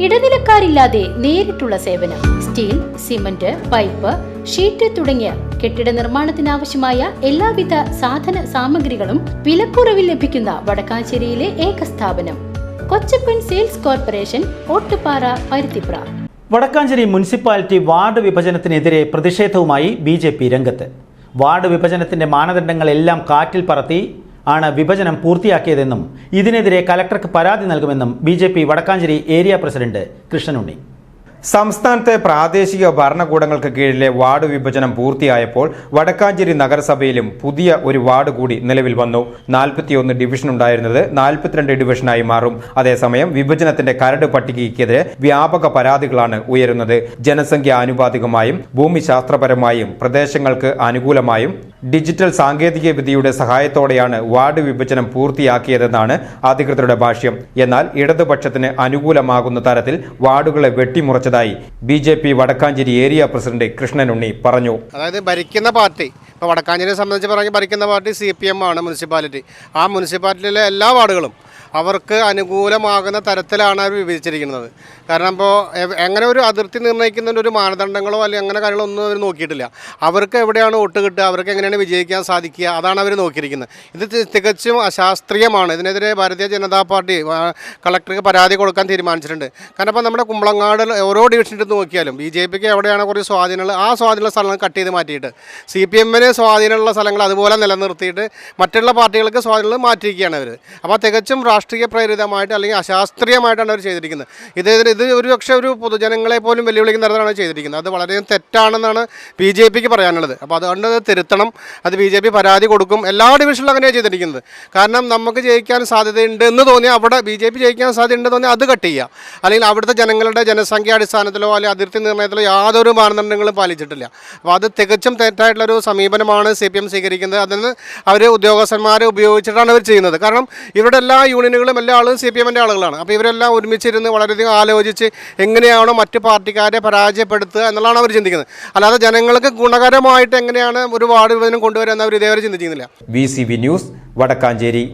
ഇടനിലക്കാരില്ലാതെ നേരിട്ടുള്ള സേവനം steel cement pipe sheet തുടങ്ങിയ കെട്ടിട നിർമ്മാണത്തിനാവശ്യമായ എല്ലാവിധ സാധന സാമഗ്രികളും വിലക്കുറവിൽ ലഭിക്കുന്ന വടക്കാഞ്ചേരിയിലെ ഏക സ്ഥാപനം Kochappan sales corporation Ottupara Paruthipra. Vadakkancherry municipality ward വിഭജനത്തിനെതിരെ പ്രതിഷേധവുമായി ബി ജെ പി രംഗത്ത്. വാർഡ് വിഭജനത്തിന്റെ മാനദണ്ഡങ്ങളെല്ലാം കാറ്റിൽ പറത്തി ആണ് വിഭജനം പൂർത്തിയാക്കിയതെന്നും ഇതിനെതിരെ കലക്ടർക്ക് പരാതി നൽകുമെന്നും B J P Vadakkanchery area president Krishnanunni. സംസ്ഥാനത്തെ പ്രാദേശിക ഭരണകൂടങ്ങൾക്ക് കീഴിലെ വാർഡ് വിഭജനം പൂർത്തിയായപ്പോൾ വടക്കാഞ്ചേരി നഗരസഭയിലും പുതിയ ഒരു വാർഡ് കൂടി നിലവിൽ വന്നു. നാൽപ്പത്തിയൊന്ന് ഡിവിഷൻ ഉണ്ടായിരുന്നത് നാൽപ്പത്തിരണ്ട് ഡിവിഷനായി മാറും. അതേസമയം വിഭജനത്തിന്റെ കരട് പട്ടികയ്ക്കെതിരെ വ്യാപക പരാതികളാണ് ഉയരുന്നത്. ജനസംഖ്യ ആനുപാതികമായും ഭൂമിശാസ്ത്രപരമായും പ്രദേശങ്ങൾക്ക് അനുകൂലമായും ഡിജിറ്റൽ സാങ്കേതിക വിദ്യയുടെ സഹായത്തോടെയാണ് വാർഡ് വിഭജനം പൂർത്തിയാക്കിയതെന്നാണ് അധികൃതരുടെ ഭാഷ്യം. എന്നാൽ ഇടതുപക്ഷത്തിന് അനുകൂലമാകുന്ന തരത്തിൽ വാർഡുകളെ വെട്ടിമുറച്ചതായി B J P Vadakkanchery area president Krishnanunni പറഞ്ഞു. അതായത് ഭരിക്കുന്ന പാർട്ടി ഇപ്പോൾ വടക്കാഞ്ചേരിയെ സംബന്ധിച്ച് പറഞ്ഞാൽ ഭരിക്കുന്ന പാർട്ടി സി പി എം ആണ് മുനിസിപ്പാലിറ്റി. ആ മുനിസിപ്പാലിറ്റിയിലെ എല്ലാ വാർഡുകളും അവർക്ക് അനുകൂലമാകുന്ന തരത്തിലാണ് അവർ വിഭജിച്ചിരിക്കുന്നത്. കാരണം ഇപ്പോൾ എങ്ങനെ ഒരു അതിർത്തി നിർണയിക്കുന്നതിന്റെ ഒരു മാനദണ്ഡങ്ങളോ അല്ലെങ്കിൽ അങ്ങനെ കാര്യങ്ങളോ ഒന്നും അവർ നോക്കിയിട്ടില്ല. അവർക്ക് എവിടെയാണ് വോട്ട് കിട്ടുക അവർക്ക് എങ്ങനെയാണ് വിജയിക്കാൻ സാധിക്കുക അതാണ് അവർ നോക്കിയിരിക്കുന്നത്. ഇത് തികച്ചും അശാസ്ത്രീയമാണ്. ഇതിനെതിരെ ഭാരതീയ ജനതാ പാർട്ടി കളക്ടർക്ക് പരാതി കൊടുക്കാൻ തീരുമാനിച്ചിട്ടുണ്ട്. കാരണം ഇപ്പോൾ നമ്മുടെ കുമ്പളങ്ങാട് ഓരോ ഡിവിഷൻ നോക്കിയാലും ബി ജെ പിക്ക് എവിടെയാണ് കുറച്ച് സ്വാധീനമുള്ള ആ സ്വാധീനമുള്ള സ്ഥലങ്ങൾ കട്ട് ചെയ്ത് മാറ്റിയിട്ട് സി പി എമ്മിന് സ്വാധീനമുള്ള സ്ഥലങ്ങൾ അതുപോലെ നിലനിർത്തിയിട്ട് മറ്റുള്ള പാർട്ടികൾക്ക് സ്വാധീനങ്ങൾ മാറ്റിയിരിക്കുകയാണ് അവർ അപ്പോൾ തികച്ചും പ്രേരിതമായിട്ട് അല്ലെങ്കിൽ അശാസ്ത്രീയമായിട്ടാണ് അവർ ചെയ്തിരിക്കുന്നത്. ഇത് ഇത് ഒരു പക്ഷേ ഒരു പൊതുജനങ്ങളെ പോലും വെല്ലുവിളിക്കുന്ന തരത്തിലാണ് ചെയ്തിരിക്കുന്നത്. അത് വളരെ തെറ്റാണെന്നാണ് ബി ജെ പിക്ക് പറയാനുള്ളത്. അപ്പോൾ അതുകൊണ്ട് അത് തിരുത്തണം. അത് ബി ജെ പി പരാതി കൊടുക്കും. എല്ലാ ഡിവിഷനിലും അങ്ങനെയാണ് ചെയ്തിരിക്കുന്നത്. കാരണം നമുക്ക് ജയിക്കാൻ സാധ്യതയുണ്ട് എന്ന് തോന്നിയാൽ അവിടെ ബി ജെ പി ജയിക്കാൻ സാധ്യതയുണ്ടെന്ന് തോന്നിയാൽ അത് കട്ട് ചെയ്യുക. അല്ലെങ്കിൽ അവിടുത്തെ ജനങ്ങളുടെ ജനസംഖ്യ അടിസ്ഥാനത്തിലോ അല്ലെങ്കിൽ അതിർത്തി നിർണയത്തിലോ യാതൊരു മാനദണ്ഡങ്ങളും പാലിച്ചിട്ടില്ല. അപ്പോൾ അത് തികച്ചും തെറ്റായിട്ടുള്ളൊരു സമീപനമാണ് സി പി എം സ്വീകരിക്കുന്നത്. അതിന് അവർ ഉദ്യോഗസ്ഥന്മാരെ ഉപയോഗിച്ചിട്ടാണ് അവർ ചെയ്യുന്നത്. കാരണം ഇവിടെ എല്ലാ യൂണിയനുകളും എല്ലാ ആളും സി പി എമ്മിന്റെ ആളുകളാണ്. അപ്പോൾ ഇവരെല്ലാം ഒരുമിച്ചിരുന്ന് വളരെയധികം ആലോചിച്ച് എങ്ങനെയാണോ മറ്റ് പാർട്ടിക്കാരെ പരാജയപ്പെടുത്തുക എന്നുള്ളതാണ് അവർ ചിന്തിക്കുന്നത്. അല്ലാതെ ജനങ്ങൾക്ക് ഗുണകരമായിട്ട് എങ്ങനെയാണ് ഒരു വാർഡ് വിഭജനം കൊണ്ടുവരിക അവർ ഇതേവരെ ചിന്തിക്കുന്നില്ല വി ന്യൂസ് വടക്കാഞ്ചേരി.